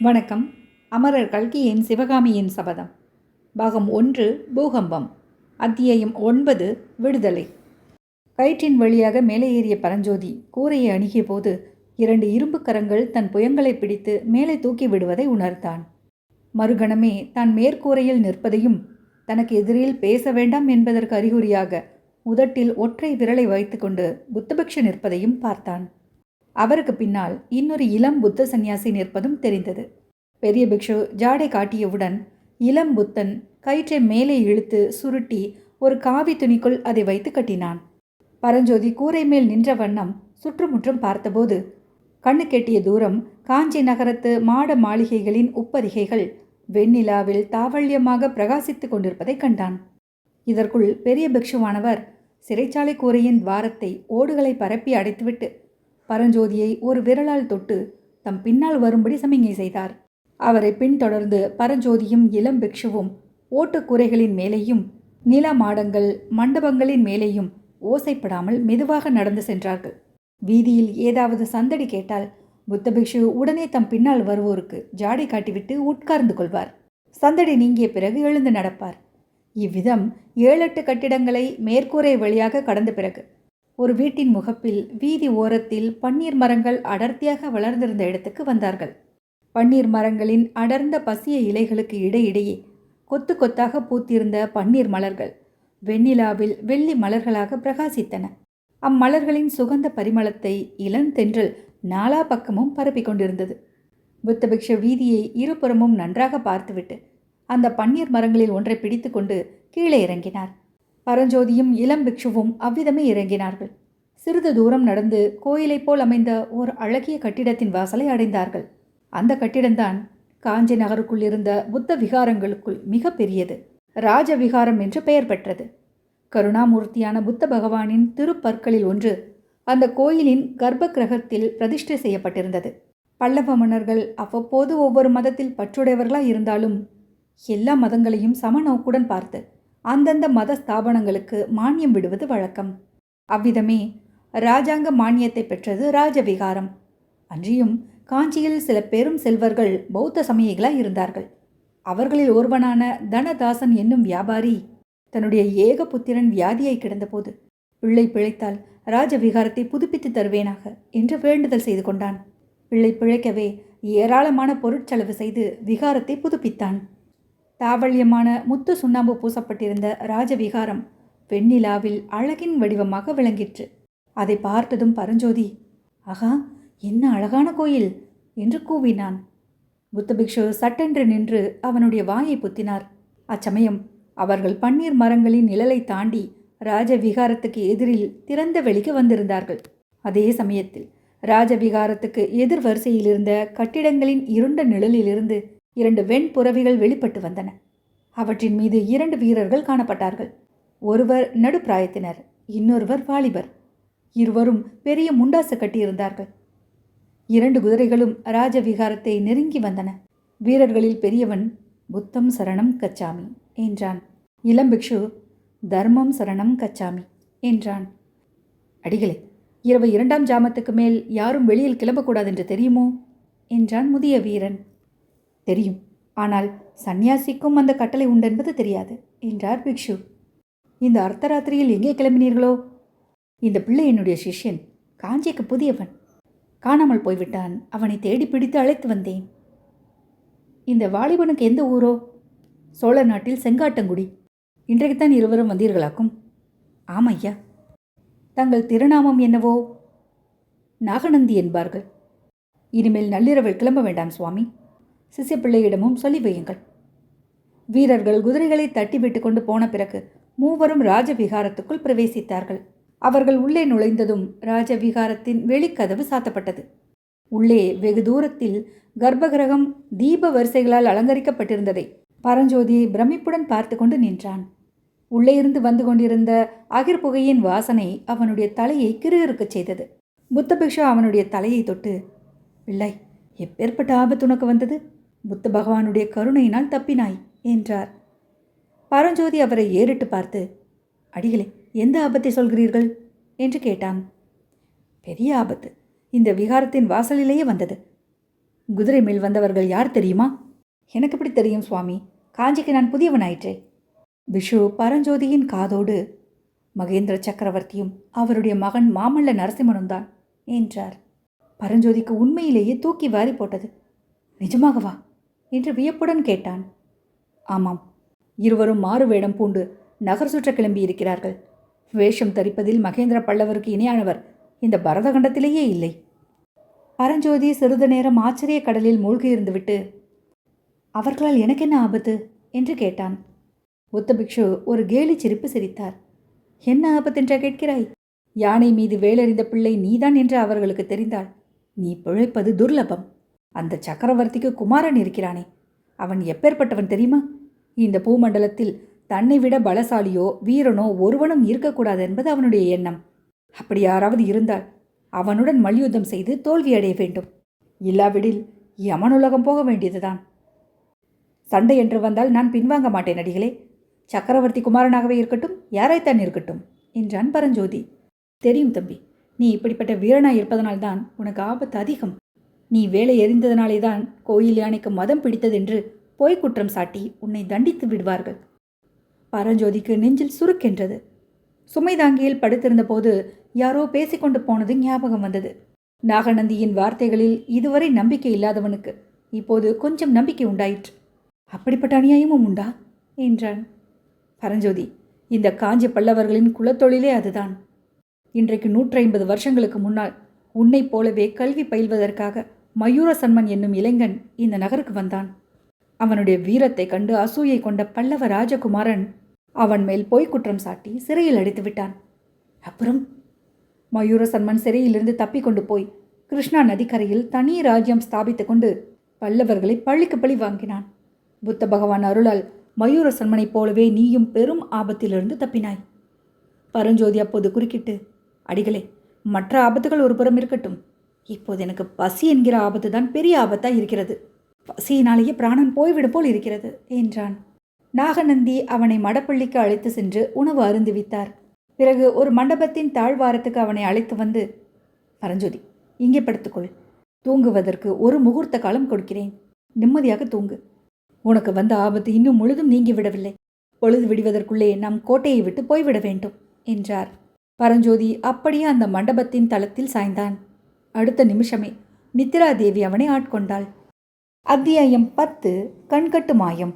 வணக்கம். அமரர் கல்கியின் சிவகாமியின் சபதம். பாகம் ஒன்று பூகம்பம். அத்தியாயம் ஒன்பது விடுதலை. கயிற்றின் வழியாக மேலே ஏறிய பரஞ்சோதி கூரையை அணுகிய போது இரண்டு இரும்பு கரங்கள் தன் புயங்களை பிடித்து மேலே தூக்கி விடுவதை உணர்த்தான் மறுகணமே தான் மேற்கூரையில் நிற்பதையும் தனக்கு எதிரில் பேச வேண்டாம் என்பதற்கு அறிகுறியாக உதட்டில் ஒற்றை விரலை வைத்துக்கொண்டு புத்தபக்ஷ நிற்பதையும் பார்த்தான். அவருக்கு பின்னால் இன்னொரு இளம் புத்த சந்நியாசி நிற்பதும் தெரிந்தது. பெரிய பிக்ஷு ஜாடை காட்டியவுடன் இளம் புத்தன் கயிற்றை மேலே இழுத்து சுருட்டி ஒரு காவி துணிக்குள் அதை வைத்து கட்டினான். பரஞ்சோதி கூரை மேல் நின்ற வண்ணம் சுற்றுமுற்றும் பார்த்தபோது கண்ணு கெட்டிய தூரம் காஞ்சி நகரத்து மாட மாளிகைகளின் உப்பரிகைகள் வெண்ணிலாவில் தாவல்யமாக பிரகாசித்துக் கொண்டிருப்பதை கண்டான். இதற்குள் பெரிய பிக்ஷுவானவர் சிறைச்சாலை கூரையின் துவாரத்தை ஓடுகளை பரப்பி அடைத்துவிட்டு பரஞ்சோதியை ஒரு விரலால் தொட்டு தம் பின்னால் வரும்படி சமிங்கை செய்தார். அவரை பின்தொடர்ந்து பரஞ்சோதியும் இளம் பிக்ஷுவும் ஓட்டுக்கூரைகளின் மேலேயும் நில மாடங்கள் மண்டபங்களின் மேலேயும் ஓசைப்படாமல் மெதுவாக நடந்து சென்றார்கள். வீதியில் ஏதாவது சந்தடி கேட்டால் புத்த பிக்ஷு உடனே தம் பின்னால் வருவோருக்கு ஜாடை காட்டிவிட்டு உட்கார்ந்து கொள்வார். சந்தடி நீங்கிய பிறகு எழுந்து நடப்பார். இவ்விதம் ஏழெட்டு கட்டிடங்களை மேற்கூரை வழியாக கடந்த பிறகு ஒரு வீட்டின் முகப்பில் வீதி ஓரத்தில் பன்னீர் மரங்கள் அடர்த்தியாக வளர்ந்திருந்த இடத்துக்கு வந்தார்கள். பன்னீர் மரங்களின் அடர்ந்த பசிய இலைகளுக்கு இடையிடையே கொத்து கொத்தாக பூத்திருந்த பன்னீர் மலர்கள் வெண்ணிலாவில் வெள்ளி மலர்களாக பிரகாசித்தன. அம்மலர்களின் சுகந்த பரிமளத்தை இளந்தென்றல் நாலா பக்கமும் பரப்பிக் கொண்டிருந்தது. புத்தபிக்ஷ வீதியை இருபுறமும் நன்றாக பார்த்துவிட்டு அந்த பன்னீர் மரங்களில் ஒன்றை பிடித்துக்கொண்டு கீழே இறங்கினார். பரஞ்சோதியும் இளம் பிக்ஷுவும் அவ்விதமே இறங்கினார்கள். சிறிது தூரம் நடந்து கோயிலைப் போல் அமைந்த ஓர் அழகிய கட்டிடத்தின் வாசலை அடைந்தார்கள். அந்த கட்டிடம்தான் காஞ்சி நகருக்குள் இருந்த புத்த விகாரங்களுக்குள் மிக பெரியது. ராஜவிகாரம் என்று பெயர் பெற்றது. கருணாமூர்த்தியான புத்த பகவானின் திருப்பற்களில் ஒன்று அந்த கோயிலின் கர்ப்ப கிரகத்தில் பிரதிஷ்டை செய்யப்பட்டிருந்தது. பல்லவ மன்னர்கள் அவ்வப்போது ஒவ்வொரு மதத்தில் பற்றுடையவர்களாக இருந்தாலும் எல்லா மதங்களையும் சமநோக்குடன் பார்த்து அந்தந்த மத ஸ்தாபனங்களுக்கு மானியம் விடுவது வழக்கம். அவ்விதமே ராஜாங்க மானியத்தை பெற்றது ராஜவிகாரம். அன்றியும் காஞ்சியில் சில பெரும் செல்வர்கள் பௌத்த சமயிகளாய் இருந்தார்கள். அவர்களில் ஒருவனான தனதாசன் என்னும் வியாபாரி தன்னுடைய ஏக புத்திரன் வியாதியை கிடந்தபோது பிள்ளை பிழைத்தால் ராஜவிகாரத்தை புதுப்பித்து தருவேனாக என்று வேண்டுதல் செய்து கொண்டான். பிள்ளை பிழைக்கவே ஏராளமான பொருட்செலவு செய்து விகாரத்தை புதுப்பித்தான். தாவல்யமான முத்து சுண்ணாம்பு பூசப்பட்டிருந்த ராஜவிகாரம் வெண்ணிலாவில் அழகின் வடிவமாக விளங்கிற்று. அதை பார்த்ததும் பரஞ்சோதி ஆகா என்ன அழகான கோயில்! என்று கூவினான். புத்தபிக்ஷு சட்டென்று நின்று அவனுடைய வாயை புத்தினார். அச்சமயம் அவர்கள் பன்னீர் மரங்களின் நிழலை தாண்டி ராஜவிகாரத்துக்கு எதிரில் திறந்த வெளிக்கு வந்திருந்தார்கள். அதே சமயத்தில் ராஜவிகாரத்துக்கு எதிர் வரிசையில் இருந்த கட்டிடங்களின் இருண்ட நிழலிலிருந்து இரண்டு வெண்புறவிகள் வெளிப்பட்டு வந்தன. அவற்றின் மீது இரண்டு வீரர்கள் காணப்பட்டார்கள். ஒருவர் நடுப்பிராயத்தினர் இன்னொருவர் வாலிபர். இருவரும் பெரிய முண்டாசு கட்டியிருந்தார்கள். இரண்டு குதிரைகளும் ராஜவிகாரத்தை நெருங்கி வந்தன. வீரர்களில் பெரியவன் புத்தம் சரணம் கச்சாமி என்றான். இளம்பிக்ஷு தர்மம் சரணம் கச்சாமி என்றான். அடிகளே இரவு இரண்டாம் ஜாமத்துக்கு மேல் யாரும் வெளியில் கிளம்பக்கூடாது என்று தெரியுமோ? என்றான் முதிய வீரன். தெரியும். ஆனால் சந்நியாசிக்கும் அந்த கட்டளை உண்டென்பது தெரியாது என்றார் பிக்ஷு. இந்த அர்த்தராத்திரியில் எங்கே கிளம்பினீர்களோ? இந்த பிள்ளை என்னுடைய சிஷ்யன் காஞ்சிக்கு புதியவன். காணாமல் போய்விட்டான் அவனை தேடி பிடித்து அழைத்து வந்தேன். இந்த வாலிபனுக்கு எந்த ஊரோ? சோழ நாட்டில் செங்காட்டங்குடி. இன்றைக்குத்தான் இருவரும் வந்தீர்களாக்கும்? ஆமையா? தங்கள் திருநாமம் என்னவோ? நாகநந்தி என்பார்கள். இனிமேல் நள்ளிரவில் கிளம்ப வேண்டாம் சுவாமி. சிசிப்பிள்ளையிடமும் சொல்லி வையுங்கள். வீரர்கள் குதிரைகளை தட்டிவிட்டு கொண்டு போன பிறகு மூவரும் ராஜவிகாரத்துக்குள் பிரவேசித்தார்கள். அவர்கள் உள்ளே நுழைந்ததும் ராஜவிகாரத்தின் வெளிக்கதவு சாத்தப்பட்டது. உள்ளே வெகு தூரத்தில் கர்ப்பகிரகம் தீப வரிசைகளால் அலங்கரிக்கப்பட்டிருந்ததை பரஞ்சோதி பிரமிப்புடன் பார்த்து கொண்டு நின்றான். உள்ளே இருந்து வந்து கொண்டிருந்த அகிர் புகையின் வாசனை அவனுடைய தலையை கிருகிருக்கச் செய்தது. புத்தபிக்ஷா அவனுடைய தலையை தொட்டு பிள்ளை எப்பேற்பட்ட ஆபத்து உனக்கு வந்தது? புத்த பகவானுடைய கருணையினால் தப்பினாய் என்றார். பரஞ்சோதி அவரை ஏறிட்டு பார்த்து அடிகளே எந்த ஆபத்தை சொல்கிறீர்கள்? என்று கேட்டான். பெரிய ஆபத்து. இந்த விகாரத்தின் வாசலிலேயே வந்தது. குதிரை மேல் வந்தவர்கள் யார் தெரியுமா? எனக்கு எப்படி தெரியும் சுவாமி? காஞ்சிக்கு நான் புதியவனாயிற்றே. விஷு பரஞ்சோதியின் காதோடு மகேந்திர சக்கரவர்த்தியும் அவருடைய மகன் மாமல்ல நரசிம்மனும் தான் என்றார். பரஞ்சோதிக்கு உண்மையிலேயே தூக்கி வாரி போட்டது. நிஜமாகவா? என்று வியப்புடன் கேட்டான். ஆமாம். இருவரும் மாறு வேடம் பூண்டு நகர் சுற்ற கிளம்பி இருக்கிறார்கள் வேஷம் தரிப்பதில் மகேந்திர பல்லவருக்கு இணையானவர் இந்த பரதகண்டத்திலேயே இல்லை. பரஞ்சோதி சிறிது நேரம் ஆச்சரிய கடலில் மூழ்கியிருந்துவிட்டு அவர்களால் எனக்கு என்ன ஆபத்து? என்று கேட்டான். புத்த பிக்ஷு ஒரு கேலி சிரிப்பு சிரித்தார். என்ன ஆபத்தென்றா கேட்கிறாய்? யானை மீது வேலறிந்த பிள்ளை நீதான் என்று அவர்களுக்கு தெரிந்தால் நீ பிழைப்பது துர்லபம். அந்த சக்கரவர்த்திக்கு குமாரன் இருக்கிறானே. அவன் எப்பேற்பட்டவன் தெரியுமா? இந்த பூமண்டலத்தில் தன்னை விட பலசாலியோ வீரனோ ஒருவனும் இருக்கக்கூடாது என்பது அவனுடைய எண்ணம். அப்படி யாராவது இருந்தால் அவனுடன் மல்யுத்தம் செய்து தோல்வியடைய வேண்டும். இல்லாவிடில் யமனுலகம் போக வேண்டியதுதான். சண்டை என்று வந்தால் நான் பின்வாங்க மாட்டேன் அடிகளே சக்கரவர்த்தி குமாரனாகவே இருக்கட்டும் யாரைத்தான் இருக்கட்டும் என்றான் பரஞ்சோதி. தெரியும் தம்பி நீ இப்படிப்பட்ட வீரனாய் இருப்பதனால்தான் உனக்கு ஆபத்து அதிகம். நீ வேலை எறிந்ததனாலே தான் கோயில் யானைக்கு மதம் பிடித்ததென்று பொய் குற்றம் சாட்டி உன்னை தண்டித்து விடுவார்கள். பரஞ்சோதிக்கு நெஞ்சில் சுருக்கென்றது சுமைதாங்கியில் படுத்திருந்த போது யாரோ பேசிக்கொண்டு போனது ஞாபகம் வந்தது. நாகநந்தியின் வார்த்தைகளில் இதுவரை நம்பிக்கை இல்லாதவனுக்கு இப்போது கொஞ்சம் நம்பிக்கை உண்டாயிற்று. அப்படிப்பட்ட அநியாயமும் உண்டா? என்றான். பரஞ்சோதி இந்த காஞ்சி பல்லவர்களின் குலத்தொழிலே அதுதான். இன்றைக்கு நூற்றி ஐம்பது வருஷங்களுக்கு முன்னால் உன்னைப் போலவே கல்வி பயில்வதற்காக மயூர சன்மன் என்னும் இளைஞன் இந்த நகருக்கு வந்தான். அவனுடைய வீரத்தை கண்டு அசூயை கொண்ட பல்லவ ராஜகுமாரன் அவன் மேல் பொய் குற்றம் சாட்டி சிறையில் அடைத்து விட்டான். அப்புறம்? மயூர சன்மன் சிறையிலிருந்து தப்பிக்கொண்டு போய் கிருஷ்ணா நதிக்கரையில் தனி ராஜ்யம் ஸ்தாபித்துக் கொண்டு பல்லவர்களை பள்ளிக்கு பழி வாங்கினான். புத்த பகவான் அருளால் மயூர சன்மனைப் போலவே நீயும் பெரும் ஆபத்திலிருந்து தப்பினாய். பரஞ்சோதி அப்போது குறுக்கிட்டு அடிகளே மற்ற ஆபத்துகள் ஒரு புறம் இருக்கட்டும். இப்போது எனக்கு பசி என்கிற ஆபத்து தான் பெரிய ஆபத்தாக இருக்கிறது. பசியினாலேயே பிராணன் போய்விடும் போல் இருக்கிறது என்றான். நாகநந்தி அவனை மடப்பள்ளிக்கு அழைத்து சென்று உணவு அருந்துவித்தார் பிறகு ஒரு மண்டபத்தின் தாழ்வாரத்துக்கு அவனை அழைத்து வந்து பரஞ்சோதி இங்கே படுத்துக்கொள். தூங்குவதற்கு ஒரு முகூர்த்த காலம் கொடுக்கிறேன். நிம்மதியாக தூங்கு. உனக்கு வந்த ஆபத்து இன்னும் முழுதும் நீங்கிவிடவில்லை பொழுது விடுவதற்குள்ளே நம் கோட்டையை விட்டு போய்விட வேண்டும் என்றார். பரஞ்சோதி அப்படியே அந்த மண்டபத்தின் தளத்தில் சாய்ந்தான். அடுத்த நிமிஷமே நித்திரா தேவி அவனை ஆட்கொண்டாள். அத்தியாயம் பத்து கண்கட்டு மாயம்.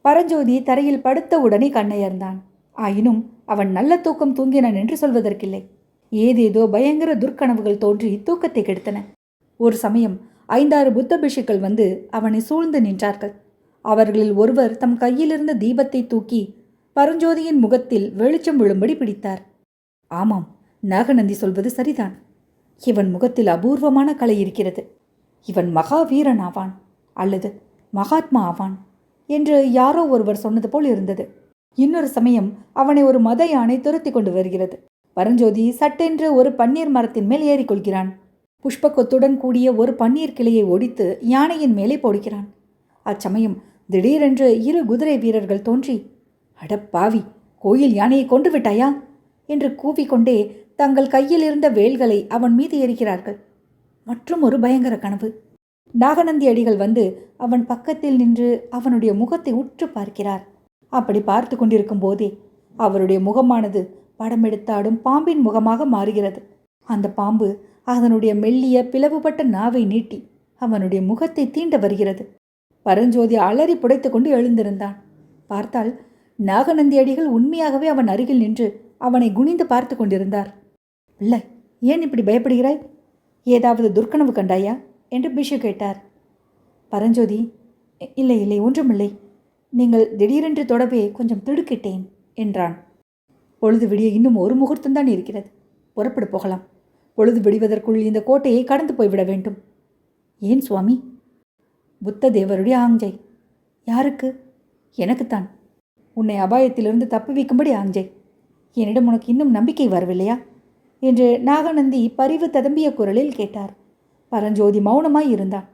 பரஞ்சோதி தரையில் படுத்த உடனே கண்ணையர்ந்தான். ஆயினும் அவன் நல்ல தூக்கம் தூங்கினான் என்று சொல்வதற்கில்லை. ஏதேதோ பயங்கர துர்க்கனவுகள் தோன்றி தூக்கத்தை கெடுத்தன. ஒரு சமயம் ஐந்தாறு புத்த பிஷுக்கள் வந்து அவனை சூழ்ந்து நின்றார்கள். அவர்களில் ஒருவர் தம் கையிலிருந்த தீபத்தை தூக்கி பரஞ்சோதியின் முகத்தில் வெளிச்சம் விழும்படி பிடித்தார். ஆமாம் நாகநந்தி சொல்வது சரிதான். இவன் முகத்தில் அபூர்வமான கலை இருக்கிறது. இவன் மகாவீரன் ஆவான் அல்லது மகாத்மா ஆவான் என்று யாரோ ஒருவர் சொன்னது போல் இருந்தது. இன்னொரு சமயம் அவனை ஒரு மத யானை துரத்தி கொண்டு வருகிறது. பரஞ்சோதி சட்டென்று ஒரு பன்னீர் மரத்தின் மேல் ஏறிக்கொள்கிறான் புஷ்பக்கொத்துடன் கூடிய ஒரு பன்னீர் கிளையை ஒடித்து யானையின் மேலே போடுகிறான். அச்சமயம் திடீரென்று இரு குதிரை வீரர்கள் தோன்றி அடப்பாவி கோயில் யானையை கொண்டு விட்டாயா? என்று கூவிக்கொண்டே தங்கள் கையில் இருந்த வேல்களை அவன் மீது எரிக்கிறார்கள் மற்றும் ஒரு பயங்கர கனவு. நாகநந்தி அடிகள் வந்து அவன் பக்கத்தில் நின்று அவனுடைய முகத்தை உற்று பார்க்கிறார். அப்படி பார்த்து கொண்டிருக்கும் போதே அவருடைய முகமானது படமெடுத்தாடும் பாம்பின் முகமாக மாறுகிறது. அந்த பாம்பு அதனுடைய மெல்லிய பிளவுபட்ட நாவை நீட்டி அவனுடைய முகத்தை தீண்ட வருகிறது. பரஞ்சோதி அலறி புடைத்து கொண்டு எழுந்திருந்தான். பார்த்தால் நாகநந்தி அடிகள் உண்மையாகவே அவன் அருகில் நின்று அவனை குனிந்து பார்த்து கொண்டிருந்தார். இல்லை ஏன் இப்படி பயப்படுகிறாய்? ஏதாவது துர்க்கனவு கண்டாயா? என்று பிஷு கேட்டார். பரஞ்சோதி இல்லை இல்லை ஒன்றுமில்லை. நீங்கள் திடீரென்று தொடவே கொஞ்சம் திடுக்கிட்டேன் என்றான். பொழுது விடிய இன்னும் ஒரு முகூர்த்தம்தான் இருக்கிறது. புறப்படு போகலாம். பொழுது விடுவதற்குள் இந்த கோட்டையை கடந்து போய்விட வேண்டும். ஏன் சுவாமி? புத்த தேவருடைய ஆஞ்சை. யாருக்கு? எனக்குத்தான். உன்னை அபாயத்திலிருந்து தப்பு வைக்கும்படி ஆஞ்சை. என்னிடம் உனக்கு இன்னும் நம்பிக்கை வரவில்லையா? என்று நாகநந்தி பரிவு ததம்பிய குரலில் கேட்டார். பரஞ்சோதி மௌனமாய் இருந்தான்.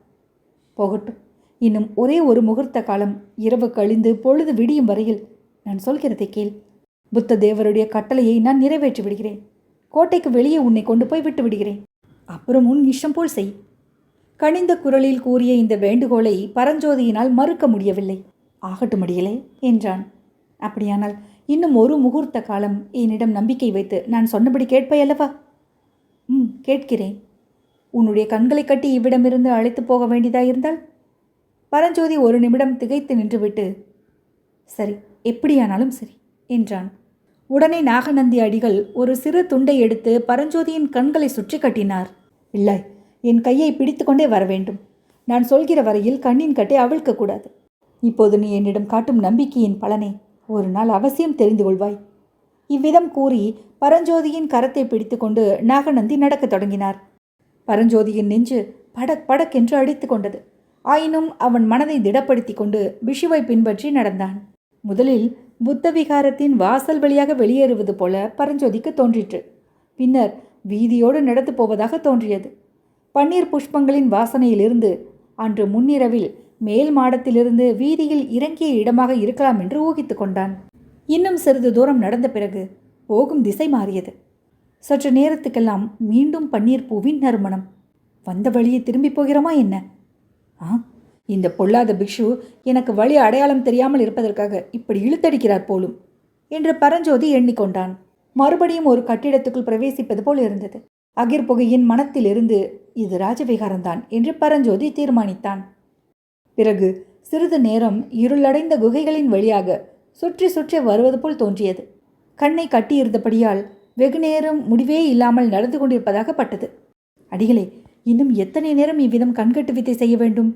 போகட்டும் இன்னும் ஒரே ஒரு முகூர்த்த காலம் இரவு கழிந்து பொழுது விடியும் வரையில் நான் சொல்கிறதை கேள். புத்த தேவருடைய கட்டளையை நான் நிறைவேற்றி விடுகிறேன். கோட்டைக்கு வெளியே உன்னை கொண்டு போய் விட்டு விடுகிறேன். அப்புறம் உன் இஷ்டம் போல் செய். கனிந்த குரலில் கூறிய இந்த வேண்டுகோளை பரஞ்சோதியினால் மறுக்க முடியவில்லை. ஆகட்டும் முடியலே என்றான். அப்படியானால் இன்னும் ஒரு முகூர்த்த காலம் என்னிடம் நம்பிக்கை வைத்து நான் சொன்னபடி கேட்பையல்லவா ம் கேட்கிறேன். உன்னுடைய கண்களை கட்டி இவ்விடமிருந்து அழைத்து போக வேண்டியதாயிருந்தால் பரஞ்சோதி ஒரு நிமிடம் திகைத்து நின்றுவிட்டு சரி எப்படியானாலும் சரி என்றான். உடனே நாகநந்தி அடிகள் ஒரு சிறு துண்டை எடுத்து பரஞ்சோதியின் கண்களை சுற்றி கட்டினார். இல்லை என் கையை பிடித்துக்கொண்டே வர வேண்டும். நான் சொல்கிற வரையில் கண்ணின் கட்டை அவிழ்க்கக்கூடாது இப்போது நீ என்னிடம் காட்டும் நம்பிக்கையின் பலனை. ஒரு நாள் அவசியம் தெரிந்து கொள்வாய். இவ்விதம் கூறி பரஞ்சோதியின் கரத்தை பிடித்துக்கொண்டு நாகநந்தி நடக்கத் தொடங்கினார். பரஞ்சோதியின் நெஞ்சு படக் படக் என்று அடித்து கொண்டது. ஆயினும் அவன் மனதை திடப்படுத்தி கொண்டு பிஷுவை பின்பற்றி நடந்தான். முதலில் புத்த விகாரத்தின் வாசல் வழியாக வெளியேறுவது போல பரஞ்சோதிக்கு தோன்றிற்று. பின்னர் வீதியோடு நடந்து போவதாக தோன்றியது. பன்னீர் புஷ்பங்களின் வாசனையிலிருந்து அன்று முன்னிரவில் மேல் மாடத்திலிருந்து வீதியில் இறங்கிய இடமாக இருக்கலாம் என்று ஊகித்து கொண்டான். இன்னும் சிறிது தூரம் நடந்த பிறகு போகும் திசை மாறியது. சற்று நேரத்துக்கெல்லாம் மீண்டும் பன்னீர் பூவின் நறுமணம். வந்த வழியை திரும்பி போகிறோமா என்ன? ஆ இந்த பொல்லாத பிக்ஷு எனக்கு வழி அடையாளம் தெரியாமல் இருப்பதற்காக இப்படி இழுத்தடிக்கிறார் போலும் என்று பரஞ்சோதி எண்ணிக்கொண்டான். மறுபடியும் ஒரு கட்டிடத்துக்குள் பிரவேசிப்பது போல் இருந்தது. அகிர்புகையின் மனத்திலிருந்து இது ராஜவிகாரம்தான் என்று பரஞ்சோதி தீர்மானித்தான். பிறகு சிறிது நேரம் இருளடைந்த குகைகளின் வழியாக சுற்றி சுற்றி வருவது போல் தோன்றியது. கண்ணை கட்டியிருந்தபடியால் வெகு நேரம் முடிவே இல்லாமல் நடந்து கொண்டிருப்பதாக பட்டது. அடிகளே இன்னும் எத்தனை நேரம் இவ்விதம் கண்கட்டு வித்தை செய்ய வேண்டும்?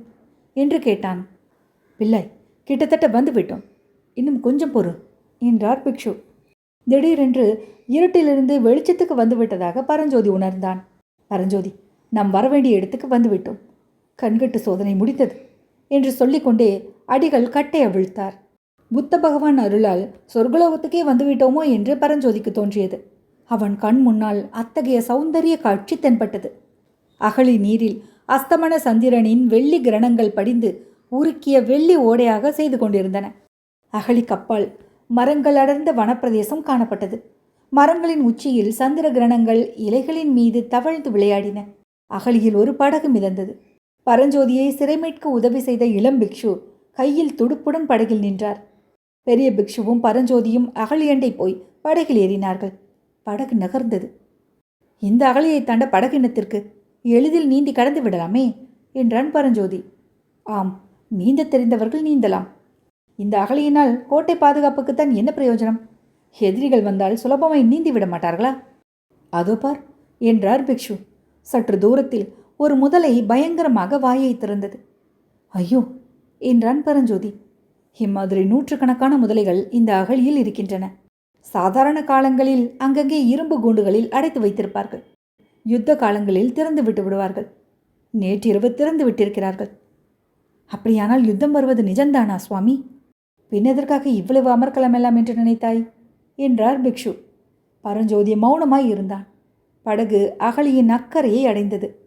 என்று கேட்டான். பிள்ளை கிட்டத்தட்ட வந்துவிட்டோம் இன்னும் கொஞ்சம் பொறு என்றார் பிக்ஷு. திடீரென்று இருட்டிலிருந்து வெளிச்சத்துக்கு வந்துவிட்டதாக பரஞ்சோதி உணர்ந்தான். பரஞ்சோதி நாம் வரவேண்டிய இடத்துக்கு வந்துவிட்டோம் கண்கட்டு சோதனை முடித்தது என்று சொல்லிக்கொண்டே அடிகள் கட்டை அவிழ்த்தார். புத்த பகவான் அருளால் சொர்க்கலோகத்துக்கே வந்துவிட்டோமோ என்று பரஞ்சோதிக்கு தோன்றியது. அவன் கண் முன்னால் அத்தகைய சௌந்தரிய காட்சி தென்பட்டது. அகழி நீரில் அஸ்தமன சந்திரனின் வெள்ளி கிரணங்கள் படிந்து உருக்கிய வெள்ளி ஓடையாக செய்து கொண்டிருந்தன. அகழி கப்பால் மரங்கள் அடர்ந்த வனப்பிரதேசம் காணப்பட்டது. மரங்களின் உச்சியில் சந்திர கிரணங்கள் இலைகளின் மீது தவழ்ந்து விளையாடின. அகழியில் ஒரு படகு மிதந்தது. பரஞ்சோதியை சிறைமீட்க உதவி செய்த இளம் பிக்ஷு கையில் துடுப்புடன் படகில் நின்றார். பெரிய பிக்ஷுவும் பரஞ்சோதியும் அகழியண்டை போய் படகில் ஏறினார்கள். படகு நகர்ந்தது. இந்த அகழியை தாண்ட படகினத்திற்கு எளிதில் நீந்தி கடந்து விடலாமே? என்றான் பரஞ்சோதி. ஆம் நீந்த தெரிந்தவர்கள் நீந்தலாம். இந்த அகழியினால் கோட்டை பாதுகாப்புக்குத்தான் என்ன பிரயோஜனம்? எதிரிகள் வந்தால் சுலபமாய் நீந்தி விட மாட்டார்களா? அதோ பார் என்றார் பிக்ஷு. சற்று தூரத்தில் ஒரு முதலை பயங்கரமாக வாயை திறந்தது. ஐயோ என்றான் பரஞ்சோதி. இம்மாதிரி நூற்றுக்கணக்கான முதலைகள் இந்த அகழியில் இருக்கின்றன. சாதாரண காலங்களில் அங்கங்கே இரும்பு கூண்டுகளில் அடைத்து வைத்திருப்பார்கள். யுத்த காலங்களில் திறந்து விட்டு விடுவார்கள். நேற்றிரவு திறந்து விட்டிருக்கிறார்கள். அப்படியானால் யுத்தம் வருவது நிஜம்தானா சுவாமி? பின் எதற்காக இவ்வளவு அமர்க்கலமெல்லாம் என்று நினைத்தாய்? என்றார் பிக்ஷு. பரஞ்சோதி மௌனமாய் இருந்தான். படகு அகழியின் அக்கறையை அடைந்தது.